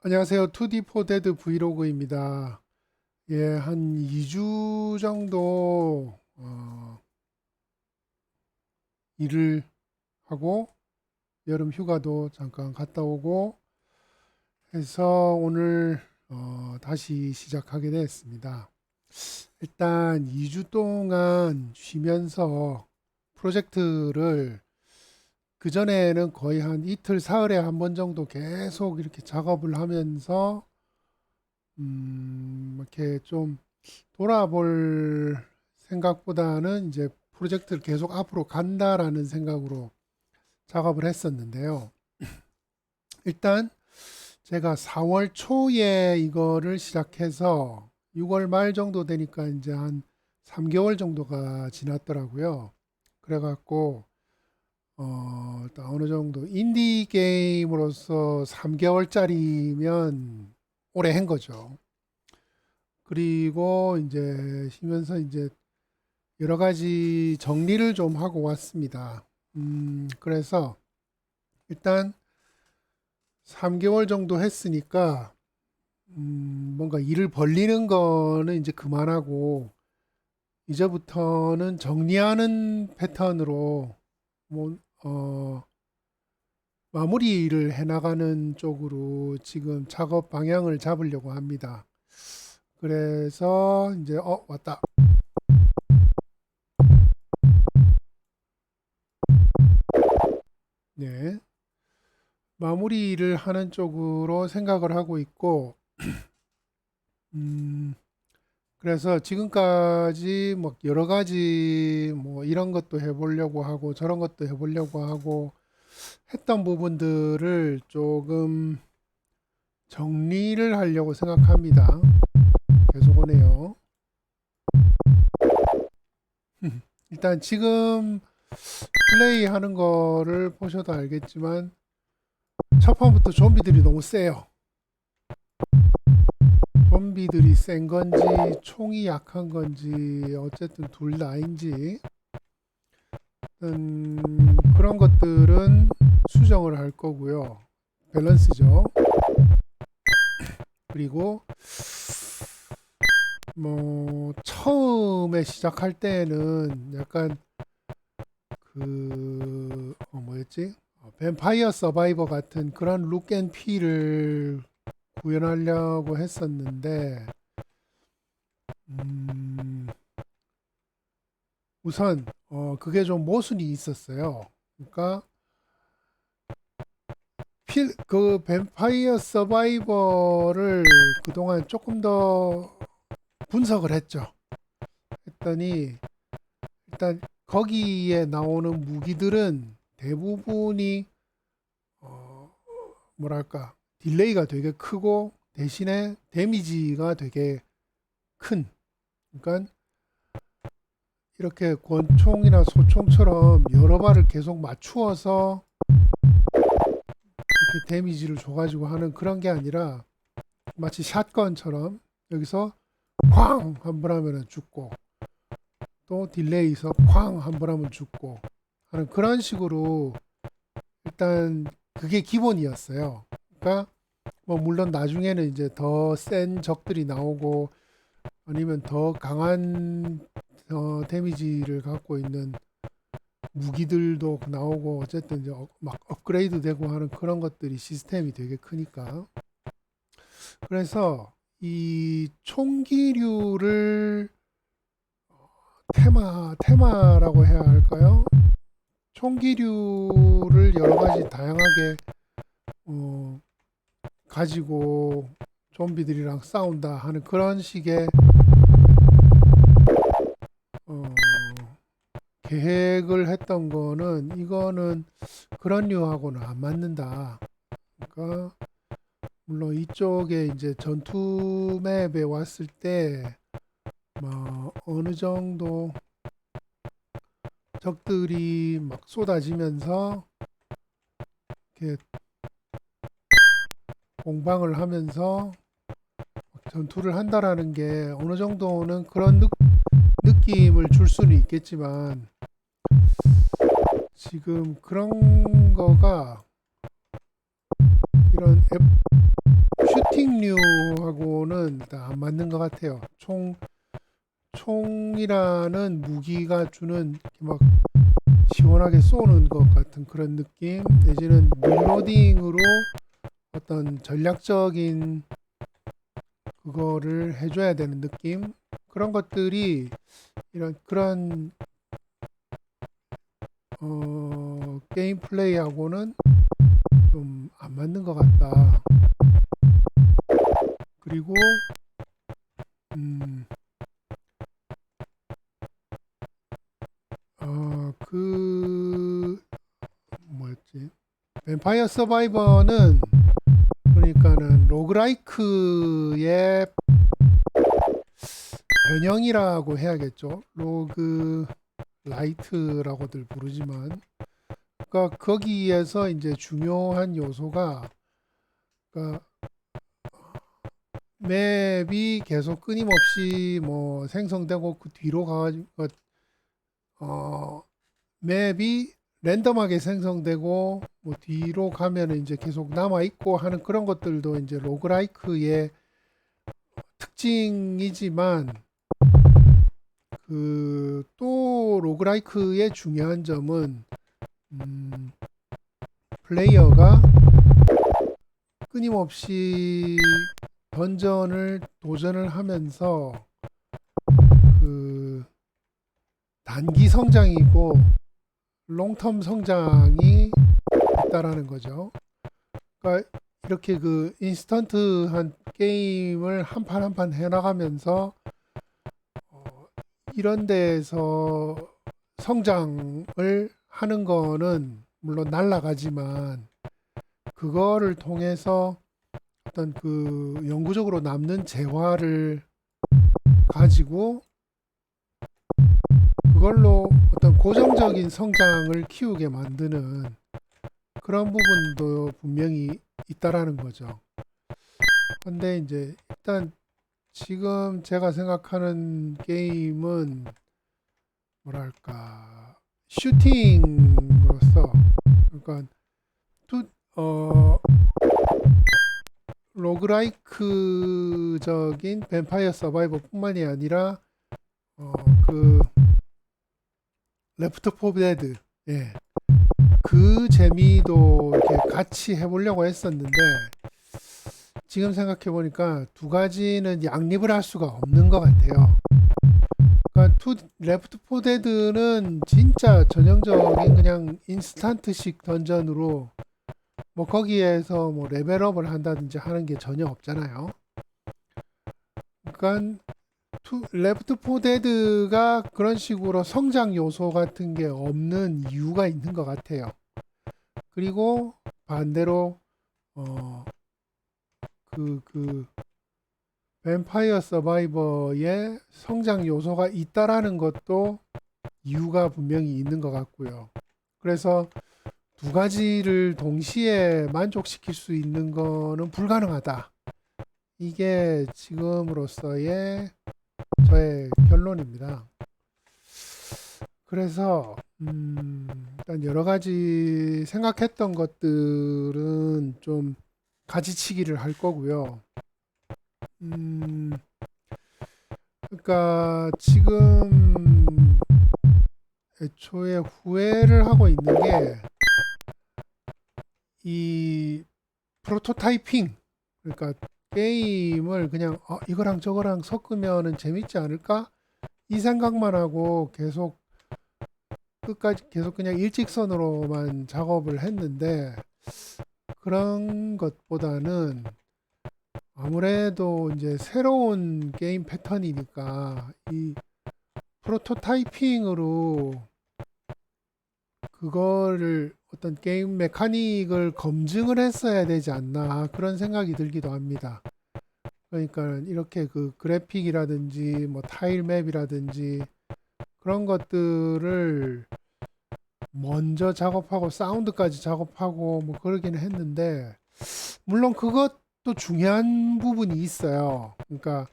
안녕하세요. 2D 포데드 브이로그입니다. 예, 한 2주 정도 어, 일을 하고 여름 휴가도 잠깐 갔다 오고 해서 오늘 어, 다시 시작하게 됐습니다. 일단 2주 동안 쉬면서 프로젝트를 그 전에는 거의 한 이틀, 사흘에 한 번 정도 계속 이렇게 작업을 하면서, 음, 이렇게 좀 돌아볼 생각보다는 이제 프로젝트를 계속 앞으로 간다라는 생각으로 작업을 했었는데요. 일단 제가 4월 초에 이거를 시작해서 6월 말 정도 되니까 이제 한 3개월 정도가 지났더라고요. 그래갖고, 어, 어느 정도 인디 게임으로서 3개월짜리면 오래 한 거죠. 그리고 이제 쉬면서 이제 여러 가지 정리를 좀 하고 왔습니다. 음, 그래서 일단 3개월 정도 했으니까 음, 뭔가 일을 벌리는 거는 이제 그만하고 이제부터는 정리하는 패턴으로 뭐 어, 마무리를 해나가는 쪽으로 지금 작업 방향을 잡으려고 합니다. 그래서 이제 어 왔다. 네. 마무리를 하는 쪽으로 생각을 하고 있고, 음, 그래서 지금까지 뭐 여러 가지 뭐 이런 것도 해보려고 하고 저런 것도 해보려고 하고 했던 부분들을 조금 정리를 하려고 생각합니다. 계속 오네요. 일단 지금 플레이 하는 거를 보셔도 알겠지만 첫 판부터 좀비들이 너무 세요. 좀비들이 센 건지 총이 약한 건지 어쨌든 둘 다인지 음, 그런 것들은 수정을 할 거고요. 밸런스죠. 그리고 뭐 처음에 시작할 때는 약간 그 어, 뭐였지? 어, 뱀파이어 서바이버 같은 그런 룩앤 필을 구현하려고 했었는데 음, 우선 어, 그게 좀 모순이 있었어요. 그러니까 필, 그 뱀파이어 서바이버를 그동안 조금 더 분석을 했죠. 했더니 일단 거기에 나오는 무기들은 대부분이 어, 뭐랄까 딜레이가 되게 크고 대신에 데미지가 되게 큰. 그러니까 이렇게 권총이나 소총처럼 여러 발을 계속 맞추어서 이렇게 데미지를 줘가지고 하는 그런 게 아니라 마치 샷건처럼 여기서 쾅! 한 번 하면은 죽고 또 딜레이에서 쾅! 한 번 하면 죽고 하는 그런 식으로 일단 그게 기본이었어요. 그러니까 뭐 물론 나중에는 이제 더 센 적들이 나오고 아니면 더 강한 어, 데미지를 갖고 있는 무기들도 나오고 어쨌든 이제 어- 막 업그레이드 되고 하는 그런 것들이 시스템이 되게 크니까 그래서 이 총기류를 테마 테마라고 해야 할까요? 총기류를 여러 가지 다양하게 어, 가지고 좀비들이랑 싸운다 하는 그런 식의 어, 계획을 했던 거는 이거는 그런 류하고는 안 맞는다. 그러니까 물론 이쪽에 이제 전투 맵에 왔을 때 뭐 어느 정도 적들이 막 쏟아지면서 이렇게 공방을 하면서 전투를 한다라는 게 어느 정도는 그런 느, 느낌을 줄 수는 있겠지만 지금 그런 거가 이런 앱 슈팅류하고는 안 맞는 것 같아요. 총 총이라는 무기가 주는 막 시원하게 쏘는 것 같은 그런 느낌 내지는 릴로딩으로 어떤 전략적인 그거를 해줘야 되는 느낌 그런 것들이 이런 그런 어, 게임 플레이하고는 좀 안 맞는 것 같다. 그리고 음, 어, 그 뭐였지? 뱀파이어 서바이버는 그러니까는 로그라이크의 변형이라고 해야겠죠. 로그 라이트라고들 부르지만 그러니까 거기에서 이제 중요한 요소가 그러니까 맵이 계속 끊임없이 뭐 생성되고 그 뒤로 가가지고 어 맵이 랜덤하게 생성되고 뭐 뒤로 가면은 이제 계속 남아 있고 하는 그런 것들도 이제 로그라이크의 특징이지만 그 또 로그라이크의 중요한 점은 음 플레이어가 끊임없이 던전을 도전을 하면서 그 단기 성장이고 롱텀 성장이 있다라는 거죠. 그러니까 이렇게 그 인스턴트한 게임을 한 판 한 판 해나가면서 어, 이런 데에서 성장을 하는 거는 물론 날라가지만 그거를 통해서 어떤 그 영구적으로 남는 재화를 가지고 그걸로 고정적인 성장을 키우게 만드는 그런 부분도 분명히 있다라는 거죠. 근데 이제 일단 지금 제가 생각하는 게임은 뭐랄까 슈팅으로서 그러니까 투, 어 로그라이크적인 뱀파이어 서바이버뿐만이 아니라 어그 레프트 포 데드 예. 그 재미도 이렇게 같이 해보려고 했었는데 지금 생각해 보니까 두 가지는 양립을 할 수가 없는 것 같아요. 그러니까 투 레프트 포 데드는 진짜 전형적인 그냥 인스턴트식 던전으로 뭐 거기에서 뭐 레벨업을 한다든지 하는 게 전혀 없잖아요. 그러니까 투, 레프트 포 데드가 그런 식으로 성장 요소 같은 게 없는 이유가 있는 것 같아요. 그리고 반대로 어 그 그 뱀파이어 서바이버의 성장 요소가 있다라는 것도 이유가 분명히 있는 것 같고요. 그래서 두 가지를 동시에 만족시킬 수 있는 거는 불가능하다. 이게 지금으로서의 저의 결론입니다. 그래서 음, 일단 여러 가지 생각했던 것들은 좀 가지치기를 할 거고요. 음, 그러니까 지금 애초에 후회를 하고 있는 게 이 프로토타이핑 그러니까 게임을 그냥 어, 이거랑 저거랑 섞으면은 재밌지 않을까? 이 생각만 하고 계속 끝까지 계속 그냥 일직선으로만 작업을 했는데 그런 것보다는 아무래도 이제 새로운 게임 패턴이니까 이 프로토타이핑으로 그거를 어떤 게임 메카닉을 검증을 했어야 되지 않나 그런 생각이 들기도 합니다. 그러니까 이렇게 그 그래픽이라든지 뭐 타일 맵이라든지 그런 것들을 먼저 작업하고 사운드까지 작업하고 뭐 그러기는 했는데 물론 그것도 중요한 부분이 있어요. 그러니까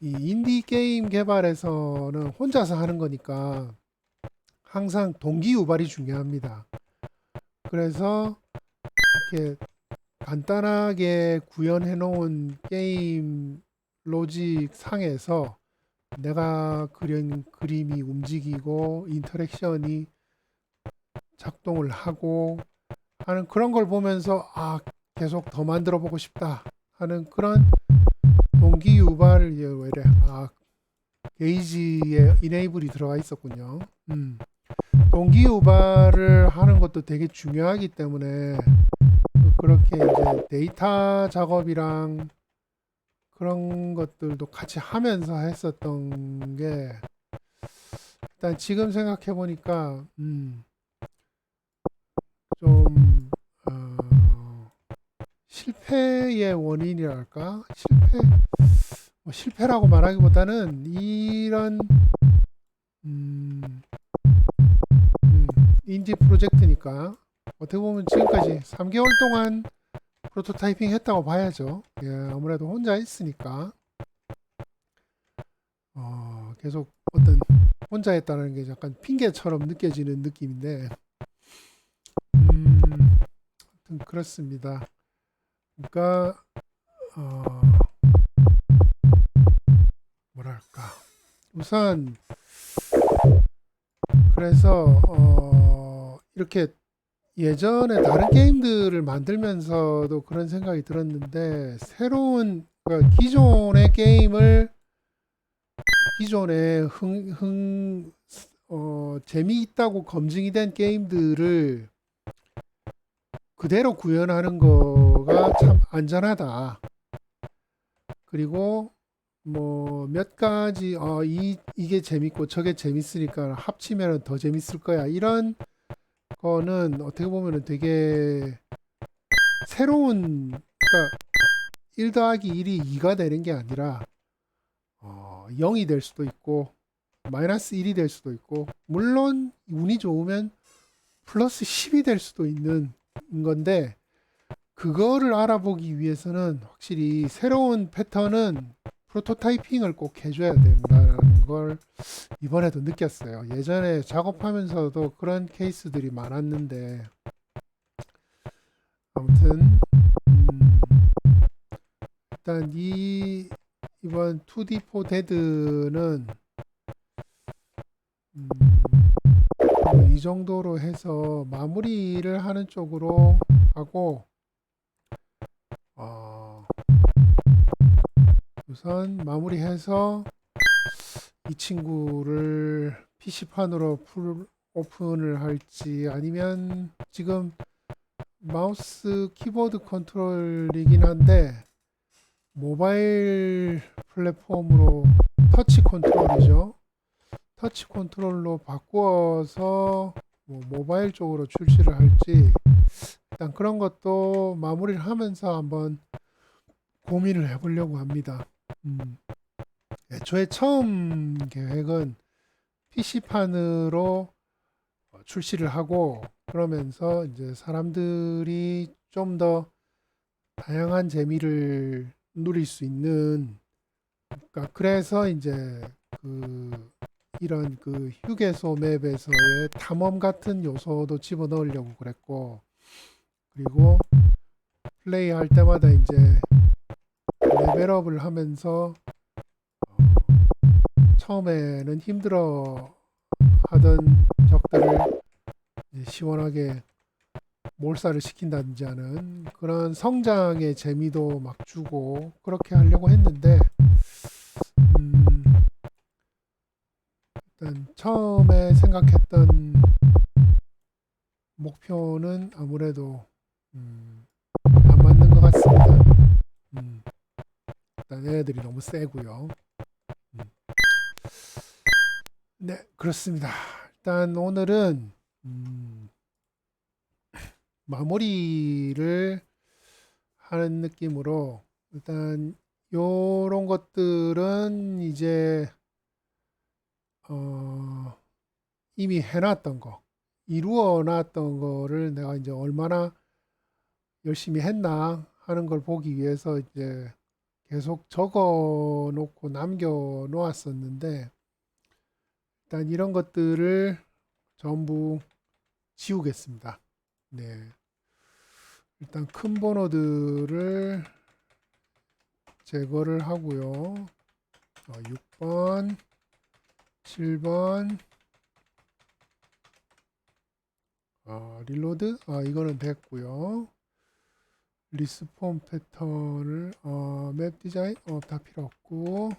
이 인디 게임 개발에서는 혼자서 하는 거니까 항상 동기 유발이 중요합니다. 그래서 이렇게 간단하게 구현해 놓은 게임 로직 상에서 내가 그린 그림이 움직이고 인터랙션이 작동을 하고 하는 그런 걸 보면서 아 계속 더 만들어 보고 싶다 하는 그런 동기 유발을 이제 왜 이래 아 게이지에 이네이블이 들어가 있었군요. 음. 동기 유발을 하는 것도 되게 중요하기 때문에 그렇게 이제 데이터 작업이랑 그런 것들도 같이 하면서 했었던 게 일단 지금 생각해 보니까 음, 좀 어, 실패의 원인이랄까? 실패? 뭐 실패라고 말하기보다는 이런 음, 음, 인디 프로젝트니까 어떻게 보면 지금까지 3개월 동안 프로토타이핑 했다고 봐야죠. 예, 아무래도 혼자 했으니까 어, 계속 어떤 혼자 했다는 게 약간 핑계처럼 느껴지는 느낌인데 음, 그렇습니다. 그러니까 어, 뭐랄까 우선 그래서 어, 이렇게 예전에 다른 게임들을 만들면서도 그런 생각이 들었는데 새로운 그러니까 기존의 게임을 기존에 흥, 흥 어, 재미있다고 검증이 된 게임들을 그대로 구현하는 거가 참 안전하다. 그리고 뭐 몇 가지 어, 이 이게 재밌고 저게 재밌으니까 합치면 더 재밌을 거야. 이런 거는 어떻게 보면은 되게 새로운 그러니까 1 더하기 1이 2가 되는 게 아니라 어, 0이 될 수도 있고 마이너스 1이 될 수도 있고 물론 운이 좋으면 플러스 10이 될 수도 있는 건데 그거를 알아보기 위해서는 확실히 새로운 패턴은 프로토타이핑을 꼭 해줘야 된다는 걸 이번에도 느꼈어요. 예전에 작업하면서도 그런 케이스들이 많았는데 아무튼 음, 일단 이 이번 2D4 데드는 음, 뭐이 정도로 해서 마무리를 하는 쪽으로 하고 어, 우선 마무리해서 이 친구를 PC판으로 풀 오픈을 할지 아니면 지금 마우스 키보드 컨트롤이긴 한데 모바일 플랫폼으로 터치 컨트롤이죠. 터치 컨트롤로 바꾸어서 뭐 모바일 쪽으로 출시를 할지 일단 그런 것도 마무리를 하면서 한번 고민을 해보려고 합니다. 음. 애초에 처음 계획은 PC판으로 출시를 하고 그러면서 이제 사람들이 좀 더 다양한 재미를 누릴 수 있는 그러니까 그래서 이제 그 이런 그 휴게소 맵에서의 탐험 같은 요소도 집어 넣으려고 그랬고 그리고 플레이 할 때마다 이제 레벨업을 하면서 어, 처음에는 힘들어 하던 적들을 시원하게 몰살을 시킨다든지 하는 그런 성장의 재미도 막 주고 그렇게 하려고 했는데 음, 일단 처음에 생각했던 목표는 아무래도 음, 안 맞는 것 같습니다. 음, 일단 얘네들이 너무 세고요. 음. 네, 그렇습니다. 일단 오늘은 음, 마무리를 하는 느낌으로 일단 요런 것들은 이제 어, 이미 해놨던 거, 이루어 놨던 거를 내가 이제 얼마나 열심히 했나 하는 걸 보기 위해서 이제 계속 적어 놓고 남겨 놓았었는데 일단 이런 것들을 전부 지우겠습니다. 네. 일단 큰 번호들을 제거를 하고요. 어, 6번, 7번, 아, 릴로드? 아, 이거는 됐고요. 리스폰 패턴을 어, 맵 디자인 어, 다 필요 없고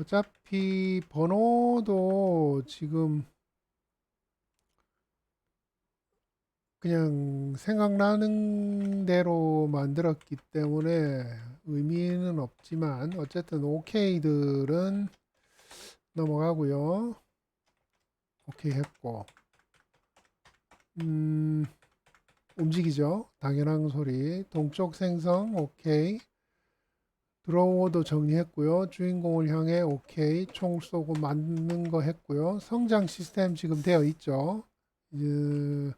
어차피 번호도 지금 그냥 생각나는 대로 만들었기 때문에 의미는 없지만 어쨌든 OK들은 넘어가고요. 오케이 했고 음 움직이죠. 당연한 소리. 동쪽 생성 오케이. 드로워도 정리했고요. 주인공을 향해 오케이. 총 쏘고 맞는 거 했고요. 성장 시스템 지금 되어 있죠. 그,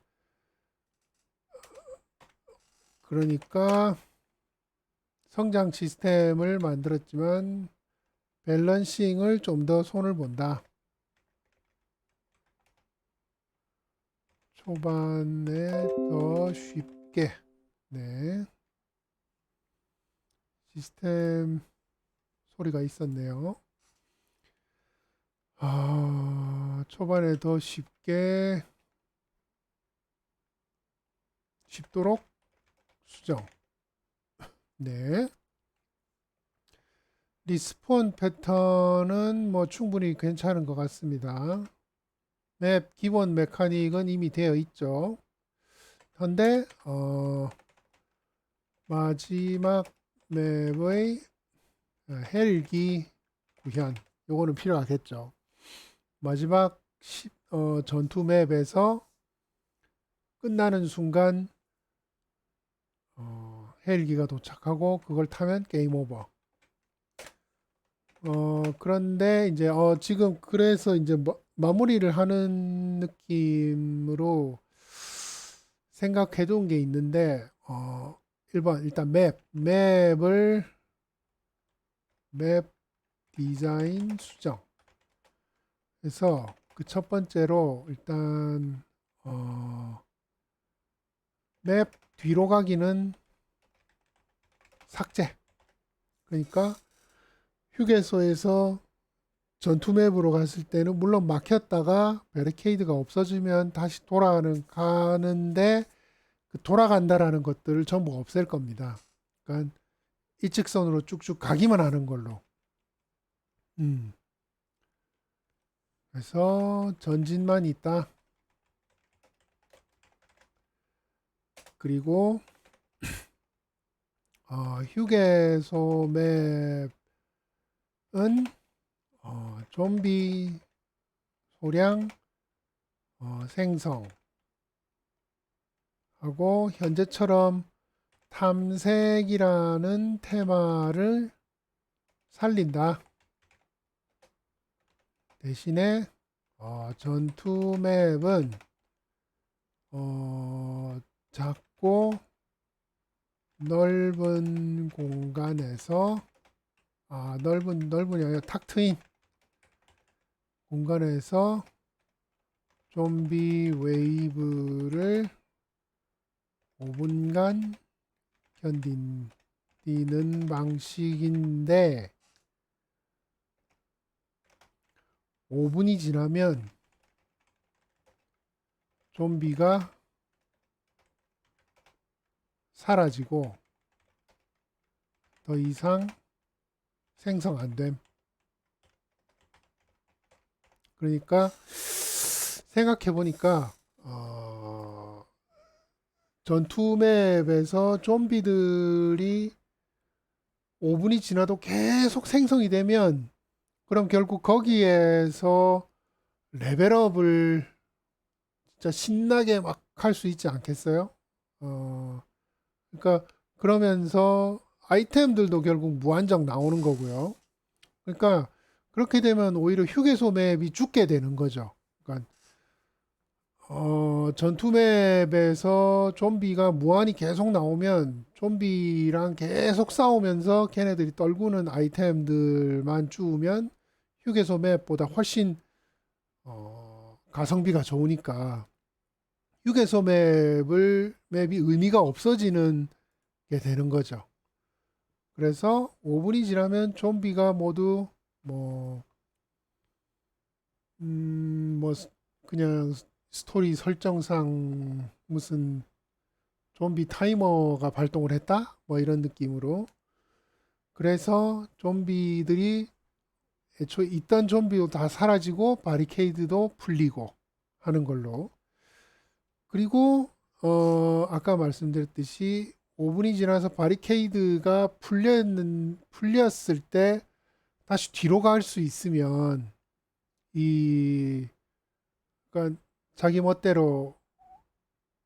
그러니까 성장 시스템을 만들었지만 밸런싱을 좀 더 손을 본다. 초반에 더 쉽게 네 시스템 소리가 있었네요. 아 초반에 더 쉽게 쉽도록 수정 네 리스폰 패턴은 뭐 충분히 괜찮은 것 같습니다. 맵 기본 메카닉은 이미 되어 있죠. 그런데 어, 마지막 맵의 어, 헬기 구현 요거는 필요하겠죠. 마지막 시, 어, 전투 맵에서 끝나는 순간 어, 헬기가 도착하고 그걸 타면 게임 오버. 어, 그런데 이제 어, 지금 그래서 이제 뭐, 마무리를 하는 느낌으로 생각해 둔 게 있는데 어 1번 일단 맵. 맵을 맵 디자인 수정. 그래서 그 첫 번째로 일단 어, 맵 뒤로 가기는 삭제. 그러니까 휴게소에서 전투 맵으로 갔을 때는 물론 막혔다가 베리케이드가 없어지면 다시 돌아가는 가는데 그 돌아간다라는 것들을 전부 없앨 겁니다. 그러니까 일직선으로 쭉쭉 가기만 하는 걸로. 음. 그래서 전진만 있다. 그리고 어, 휴게소 맵은 어, 좀비 소량 어, 생성 하고 현재처럼 탐색이라는 테마를 살린다. 대신에 어, 전투 맵은 어, 작고 넓은 공간에서 아 넓은 넓은이 아니라 탁 트인 공간에서 좀비 웨이브를 5분간 견디는 방식인데 5분이 지나면 좀비가 사라지고 더 이상 생성 안 됨. 그러니까 생각해 보니까 어, 전투 맵에서 좀비들이 5분이 지나도 계속 생성이 되면 그럼 결국 거기에서 레벨업을 진짜 신나게 막 할 수 있지 않겠어요? 어, 그러니까 그러면서 아이템들도 결국 무한정 나오는 거고요. 그러니까 그렇게 되면 오히려 휴게소 맵이 죽게 되는 거죠. 그러니까 어, 전투 맵에서 좀비가 무한히 계속 나오면 좀비랑 계속 싸우면서 걔네들이 떨구는 아이템들만 주우면 휴게소 맵보다 훨씬 어, 가성비가 좋으니까 휴게소 맵을 맵이 의미가 없어지는 게 되는 거죠. 그래서 5분이 지나면 좀비가 모두 뭐 음, 뭐 스- 그냥 스토리 설정상 무슨 좀비 타이머가 발동을 했다? 뭐 이런 느낌으로. 그래서 좀비들이 애초에 있던 좀비도 다 사라지고 바리케이드도 풀리고 하는 걸로. 그리고 어 아까 말씀드렸듯이 5분이 지나서 바리케이드가 풀렸는 풀렸을 때 다시 뒤로 갈 수 있으면 이 그러니까 자기 멋대로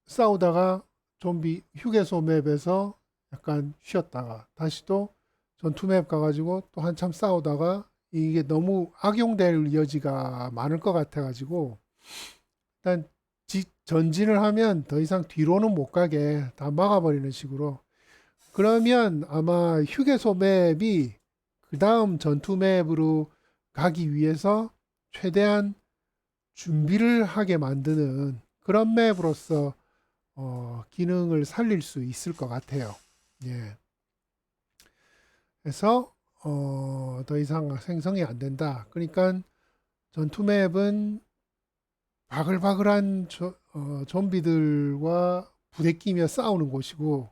싸우다가 좀비 휴게소 맵에서 약간 쉬었다가 다시 또 전투 맵 가가지고 또 한참 싸우다가 이게 너무 악용될 여지가 많을 것 같아가지고 일단 지- 전진을 하면 더 이상 뒤로는 못 가게 다 막아버리는 식으로. 그러면 아마 휴게소 맵이 그 다음 전투 맵으로 가기 위해서 최대한 준비를 하게 만드는 그런 맵으로서 어, 기능을 살릴 수 있을 것 같아요. 예. 그래서 어, 더 이상 생성이 안 된다. 그러니까 전투 맵은 바글바글한 조- 어, 좀비들과 부대끼며 싸우는 곳이고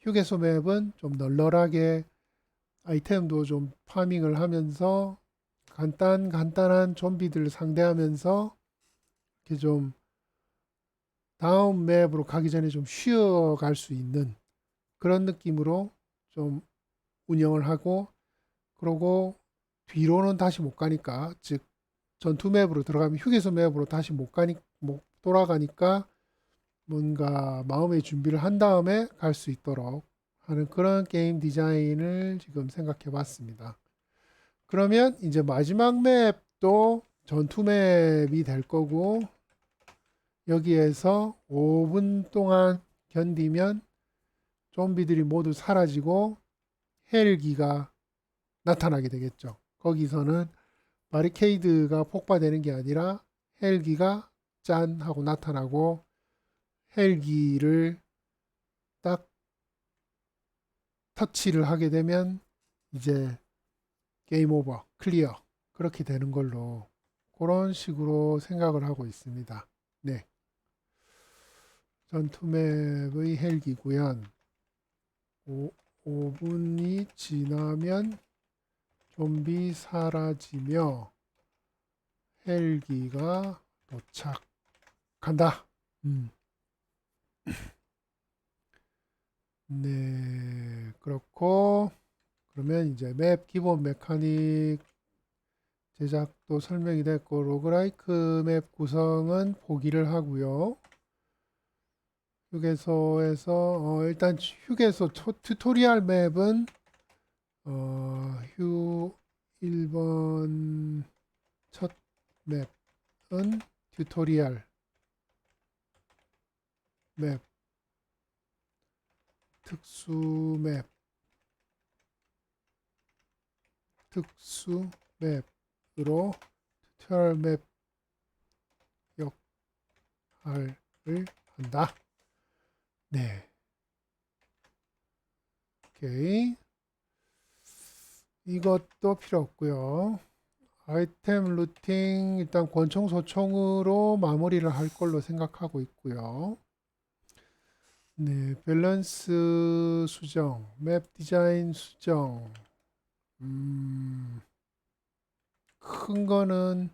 휴게소 맵은 좀 널널하게 아이템도 좀 파밍을 하면서 간단 간단한 좀비들 상대하면서 이렇게 좀 다음 맵으로 가기 전에 좀 쉬어갈 수 있는 그런 느낌으로 좀 운영을 하고 그러고 뒤로는 다시 못 가니까 즉 전투 맵으로 들어가면 휴게소 맵으로 다시 못 가니 못 돌아가니까 뭔가 마음의 준비를 한 다음에 갈 수 있도록 하는 그런 게임 디자인을 지금 생각해 봤습니다. 그러면 이제 마지막 맵도 전투 맵이 될 거고 여기에서 5분 동안 견디면 좀비들이 모두 사라지고 헬기가 나타나게 되겠죠. 거기서는 바리케이드가 폭파되는 게 아니라 헬기가 짠 하고 나타나고 헬기를 딱 터치를 하게 되면 이제 게임 오버, 클리어 그렇게 되는 걸로 그런 식으로 생각을 하고 있습니다. 네. 전투맵의 헬기 구현 5, 5분이 지나면 좀비 사라지며 헬기가 도착한다. 음. 네, 그렇고 그러면 이제 맵 기본 메카닉 제작도 설명이 됐고 로그라이크 맵 구성은 포기를 하고요. 휴게소에서 어, 일단 휴게소 초- 튜토리얼 맵은 어, 휴 1번 첫 맵은 튜토리얼 맵 특수 맵 특수 맵으로 튜토리얼 맵 역할을 한다. 네. 오케이. 이것도 필요 없고요. 아이템 루팅 일단 권총 소총으로 마무리를 할 걸로 생각하고 있고요. 네, 밸런스 수정, 맵 디자인 수정. 음, 큰 거는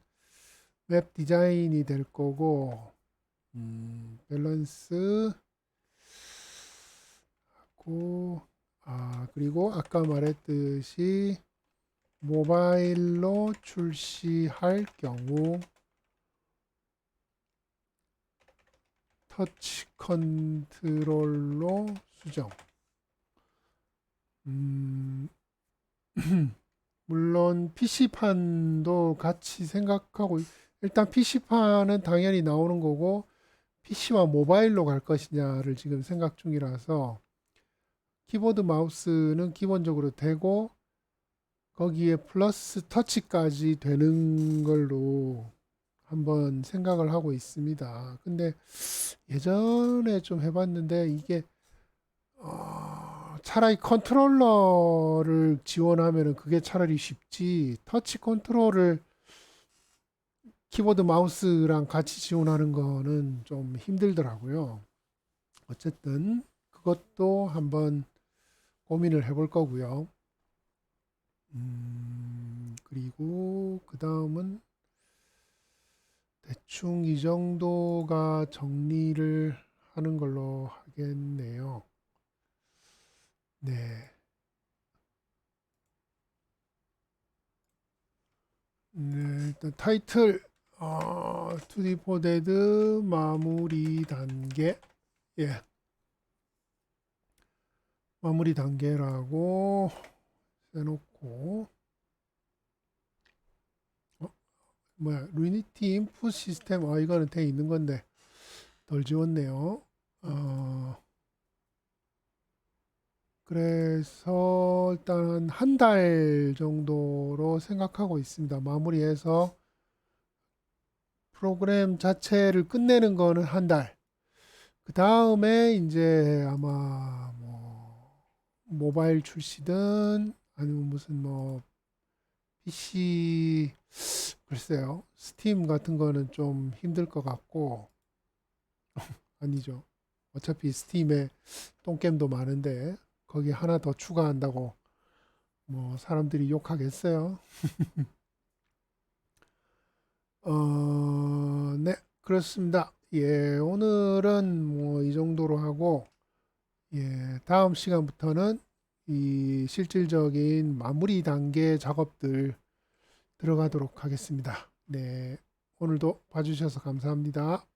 맵 디자인이 될 거고, 음, 밸런스 하고, 아, 그리고 아까 말했듯이 모바일로 출시할 경우 터치 컨트롤로 수정. 음, 물론 PC판도 같이 생각하고 있- 일단 PC판은 당연히 나오는 거고 PC와 모바일로 갈 것이냐를 지금 생각 중이라서 키보드 마우스는 기본적으로 되고 거기에 플러스 터치까지 되는 걸로 한번 생각을 하고 있습니다. 근데 예전에 좀 해봤는데 이게 어, 차라리 컨트롤러를 지원하면은 그게 차라리 쉽지 터치 컨트롤을 키보드 마우스랑 같이 지원하는 거는 좀 힘들더라고요. 어쨌든 그것도 한번 고민을 해볼 거고요. 음, 그리고 그 다음은 대충 이 정도가 정리를 하는 걸로 하겠네요. 네. 네, 일단 타이틀 어, 2D 포데드 마무리 단계. 예. 마무리 단계라고 해놓고. 어? 뭐야 루니티 인풋 시스템 아 이거는 돼 있는 건데 덜 지웠네요. 어, 그래서 일단 한 달 정도로 생각하고 있습니다 마무리해서 프로그램 자체를 끝내는 거는 한 달. 그 다음에 이제 아마 뭐 모바일 출시든 아니면 무슨 뭐 PC 글쎄요. 스팀 같은 거는 좀 힘들 것 같고 아니죠. 어차피 스팀에 똥겜도 많은데 거기 하나 더 추가한다고 뭐 사람들이 욕하겠어요. 어, 네, 그렇습니다. 예, 오늘은 뭐 이 정도로 하고, 예, 다음 시간부터는 이 실질적인 마무리 단계 작업들 들어가도록 하겠습니다. 네, 오늘도 봐주셔서 감사합니다.